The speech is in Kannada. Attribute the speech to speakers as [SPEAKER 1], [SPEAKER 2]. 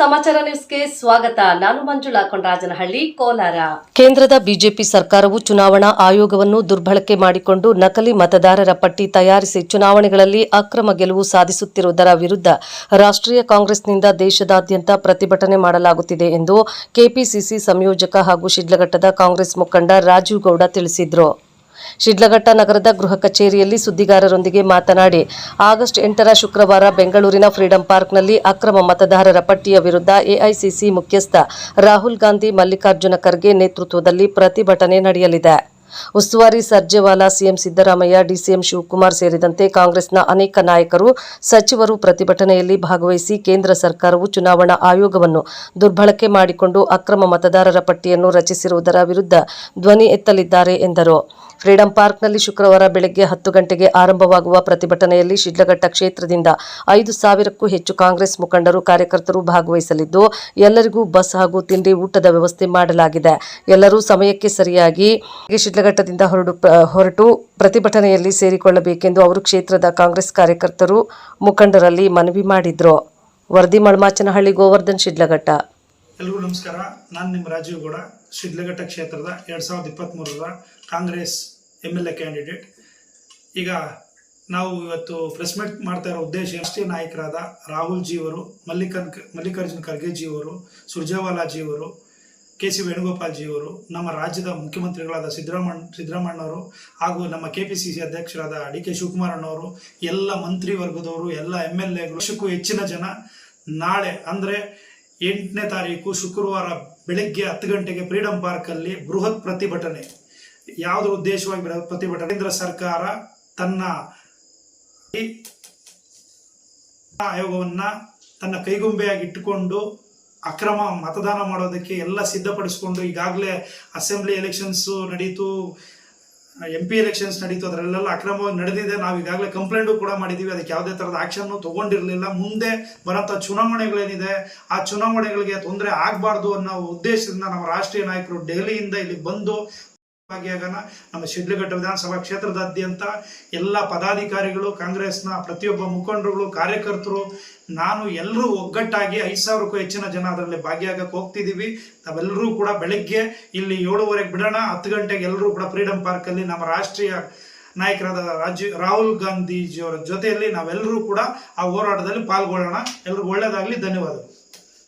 [SPEAKER 1] ಸಮಾಚಾರ ನ್ಯೂಸ್ಗೆ ಸ್ವಾಗತ. ನಾನು ಮಂಜುಳಾ ಕೊಂಡರಾಜನಹಳ್ಳಿ ಕೋಲಾರ.
[SPEAKER 2] ಕೇಂದ್ರದ ಬಿಜೆಪಿ ಸರ್ಕಾರವು ಚುನಾವಣಾ ಆಯೋಗವನ್ನು ದುರ್ಬಳಕೆ ಮಾಡಿಕೊಂಡು ನಕಲಿ ಮತದಾರರ ಪಟ್ಟಿ ತಯಾರಿಸಿ ಚುನಾವಣೆಗಳಲ್ಲಿ ಅಕ್ರಮ ಗೆಲುವು ಸಾಧಿಸುತ್ತಿರುವುದರ ವಿರುದ್ಧ ರಾಷ್ಟ್ರೀಯ ಕಾಂಗ್ರೆಸ್ನಿಂದ ದೇಶದಾದ್ಯಂತ ಪ್ರತಿಭಟನೆ ಮಾಡಲಾಗುತ್ತಿದೆ ಎಂದು ಕೆಪಿಸಿಸಿ ಸಂಯೋಜಕ ಹಾಗೂ ಶಿಡ್ಲಘಟ್ಟದ ಕಾಂಗ್ರೆಸ್ ಮುಖಂಡ ರಾಜೀವ್ ಗೌಡ ತಿಳಿಸಿದರು. ಶಿಡ್ಲಘಟ್ಟ ನಗರದ ಗೃಹ ಕಚೇರಿಯಲ್ಲಿ ಸುದ್ದಿಗಾರರೊಂದಿಗೆ ಮಾತನಾಡಿ, ಆಗಸ್ಟ್ ಎಂಟರ ಶುಕ್ರವಾರ ಬೆಂಗಳೂರಿನ ಫ್ರೀಡಂ ಪಾರ್ಕ್ನಲ್ಲಿ ಅಕ್ರಮ ಮತದಾರರ ಪಟ್ಟಿಯ ವಿರುದ್ಧ ಎಐಸಿಸಿ ಮುಖ್ಯಸ್ಥ ರಾಹುಲ್ ಗಾಂಧಿ ಮಲ್ಲಿಕಾರ್ಜುನ ಖರ್ಗೆ ನೇತೃತ್ವದಲ್ಲಿ ಪ್ರತಿಭಟನೆ ನಡೆಯಲಿದೆ. ಉಸ್ತುವಾರಿ ಸರ್ಜೆವಾಲಾ ಸಿಎಂ ಸಿದ್ದರಾಮಯ್ಯ, ಡಿಸಿಎಂ ಶಿವಕುಮಾರ್ ಸೇರಿದಂತೆ ಕಾಂಗ್ರೆಸ್ನ ಅನೇಕ ನಾಯಕರು, ಸಚಿವರು ಪ್ರತಿಭಟನೆಯಲ್ಲಿ ಭಾಗವಹಿಸಿ ಕೇಂದ್ರ ಸರ್ಕಾರವು ಚುನಾವಣಾ ಆಯೋಗವನ್ನು ದುರ್ಬಳಕೆ ಮಾಡಿಕೊಂಡು ಅಕ್ರಮ ಮತದಾರರ ಪಟ್ಟಿಯನ್ನು ರಚಿಸಿರುವುದರ ವಿರುದ್ಧ ಧ್ವನಿ ಎತ್ತಲಿದ್ದಾರೆ ಎಂದರು. ಫ್ರೀಡಂ ಪಾರ್ಕ್ನಲ್ಲಿ ಶುಕ್ರವಾರ ಬೆಳಗ್ಗೆ ಹತ್ತು ಗಂಟೆಗೆ ಆರಂಭವಾಗುವ ಪ್ರತಿಭಟನೆಯಲ್ಲಿ ಶಿಡ್ಲಘಟ್ಟ ಕ್ಷೇತ್ರದಿಂದ ಐದು ಸಾವಿರಕ್ಕೂ ಹೆಚ್ಚು ಕಾಂಗ್ರೆಸ್ ಮುಖಂಡರು, ಕಾರ್ಯಕರ್ತರು ಭಾಗವಹಿಸಲಿದ್ದು, ಎಲ್ಲರಿಗೂ ಬಸ್ ಹಾಗೂ ತಿಂಡಿ ಊಟದ ವ್ಯವಸ್ಥೆ ಮಾಡಲಾಗಿದೆ. ಎಲ್ಲರೂ ಸಮಯಕ್ಕೆ ಸರಿಯಾಗಿ ಶಿಡ್ಲಘಟ್ಟದಿಂದ ಹೊರಡು ಹೊರಟು ಪ್ರತಿಭಟನೆಯಲ್ಲಿ ಸೇರಿಕೊಳ್ಳಬೇಕೆಂದು ಅವರು ಕ್ಷೇತ್ರದ ಕಾಂಗ್ರೆಸ್ ಕಾರ್ಯಕರ್ತರು ಮುಖಂಡರಲ್ಲಿ ಮನವಿ ಮಾಡಿದ್ರು. ವರದಿ ಮಳಮಾಚನಹಳ್ಳಿ ಗೋವರ್ಧನ್ ಶಿಡ್ಲಘಟ್ಟ.
[SPEAKER 3] ಎಲ್ರಿಗೂ ನಮಸ್ಕಾರ. ನಾನು ನಿಮ್ಮ ರಾಜೀವ್ ಗೌಡ, ಶಿಡ್ಲಘಟ್ಟ ಕ್ಷೇತ್ರದ ಎರಡು ಸಾವಿರದ ಇಪ್ಪತ್ತ್ಮೂರರ Congress M L A candidate. ಈಗ ನಾವು ಇವತ್ತು ಪ್ರೆಸ್ ಮೀಟ್ ಮಾಡ್ತಾ ಇರೋ ಉದ್ದೇಶ ರಾಷ್ಟ್ರೀಯ ನಾಯಕರಾದ ರಾಹುಲ್ ಜಿಯವರು ಮಲ್ಲಿಕನ್, ಮಲ್ಲಿಕಾರ್ಜುನ್ ಖರ್ಗೆ ಜಿಯವರು ಸುರ್ಜೇವಾಲಾ ಜಿಯವರು ಕೆ ಸಿ ವೇಣುಗೋಪಾಲ್ ಜಿಯವರು ನಮ್ಮ ರಾಜ್ಯದ ಮುಖ್ಯಮಂತ್ರಿಗಳಾದ ಸಿದ್ದರಾಮಣ್ಣ ಸಿದ್ದರಾಮಣ್ಣವರು ಹಾಗೂ ನಮ್ಮ ಕೆ ಪಿ ಸಿ ಸಿ ಅಧ್ಯಕ್ಷರಾದ ಡಿ ಕೆ ಶಿವಕುಮಾರ್ ಅಣ್ಣವರು ಎಲ್ಲ ಮಂತ್ರಿ ವರ್ಗದವರು ಎಲ್ಲ ಎಂ ಎಲ್ ಎಗಳು ವರ್ಷಕ್ಕೂ ಹೆಚ್ಚಿನ ಜನ ನಾಳೆ ಅಂದರೆ ಎಂಟನೇ ತಾರೀಕು ಶುಕ್ರವಾರ ಬೆಳಗ್ಗೆ ಹತ್ತು ಗಂಟೆಗೆ ಫ್ರೀಡಂ ಪಾರ್ಕಲ್ಲಿ ಬೃಹತ್ ಪ್ರತಿಭಟನೆ. ಯಾವುದ್ರ ಉದ್ದೇಶವಾಗಿ ಪ್ರತಿಭಟನೆ? ಕೇಂದ್ರ ಸರ್ಕಾರ ತನ್ನ ಆಯೋಗವನ್ನ ತನ್ನ ಕೈಗೊಂಬೆಯಾಗಿ ಇಟ್ಟುಕೊಂಡು ಅಕ್ರಮ ಮತದಾನ ಮಾಡೋದಕ್ಕೆ ಎಲ್ಲ ಸಿದ್ಧಪಡಿಸಿಕೊಂಡು ಈಗಾಗಲೇ ಅಸೆಂಬ್ಲಿ ಎಲೆಕ್ಷನ್ಸು ನಡೀತು ಎಂ ಪಿ ಎಲೆಕ್ಷನ್ಸ್ ನಡೀತು, ಅದರಲ್ಲೆಲ್ಲ ಅಕ್ರಮವಾಗಿ ನಡೆದಿದೆ. ನಾವು ಈಗಾಗಲೇ ಕಂಪ್ಲೇಂಟು ಕೂಡ ಮಾಡಿದ್ದೀವಿ ಅದಕ್ಕೆ ಯಾವುದೇ ಥರದ ಆ್ಯಕ್ಷನ್ನು ತೊಗೊಂಡಿರಲಿಲ್ಲ. ಮುಂದೆ ಬರೋಂಥ ಚುನಾವಣೆಗಳೇನಿದೆ ಆ ಚುನಾವಣೆಗಳಿಗೆ ತೊಂದರೆ ಆಗಬಾರ್ದು ಅನ್ನೋ ಉದ್ದೇಶದಿಂದ ನಮ್ಮ ರಾಷ್ಟ್ರೀಯ ನಾಯಕರು ದೆಹಲಿಯಿಂದ ಇಲ್ಲಿ ಬಂದು ಭಾಗಿಯಾಗೋಣ ನಮ್ಮ ಶಿಡ್ಲಘಟ್ಟ ವಿಧಾನಸಭಾ ಕ್ಷೇತ್ರದಾದ್ಯಂತ ಎಲ್ಲ ಪದಾಧಿಕಾರಿಗಳು, ಕಾಂಗ್ರೆಸ್ನ ಪ್ರತಿಯೊಬ್ಬ ಮುಖಂಡರುಗಳು, ಕಾರ್ಯಕರ್ತರು, ನಾನು ಎಲ್ಲರೂ ಒಗ್ಗಟ್ಟಾಗಿ ಐದು ಸಾವಿರಕ್ಕೂ ಹೆಚ್ಚಿನ ಜನ ಅದರಲ್ಲಿ ಭಾಗಿಯಾಗಕ್ಕೆ ಹೋಗ್ತಿದ್ದೀವಿ ನಾವೆಲ್ಲರೂ ಕೂಡ ಬೆಳಗ್ಗೆ ಇಲ್ಲಿ ಏಳುವರೆಗೆ ಬಿಡೋಣ. ಹತ್ತು ಗಂಟೆಗೆ ಎಲ್ಲರೂ ಕೂಡ ಫ್ರೀಡಂ ಪಾರ್ಕಲ್ಲಿ ನಮ್ಮ ರಾಷ್ಟ್ರೀಯ ನಾಯಕರಾದ ರಾಜೀವ್ ರಾಹುಲ್ ಗಾಂಧೀಜಿಯವರ ಜೊತೆಯಲ್ಲಿ ನಾವೆಲ್ಲರೂ ಕೂಡ ಆ ಹೋರಾಟದಲ್ಲಿ ಪಾಲ್ಗೊಳ್ಳೋಣ. ಎಲ್ರಿಗೂ ಒಳ್ಳೆಯದಾಗಲಿ ಧನ್ಯವಾದಗಳು.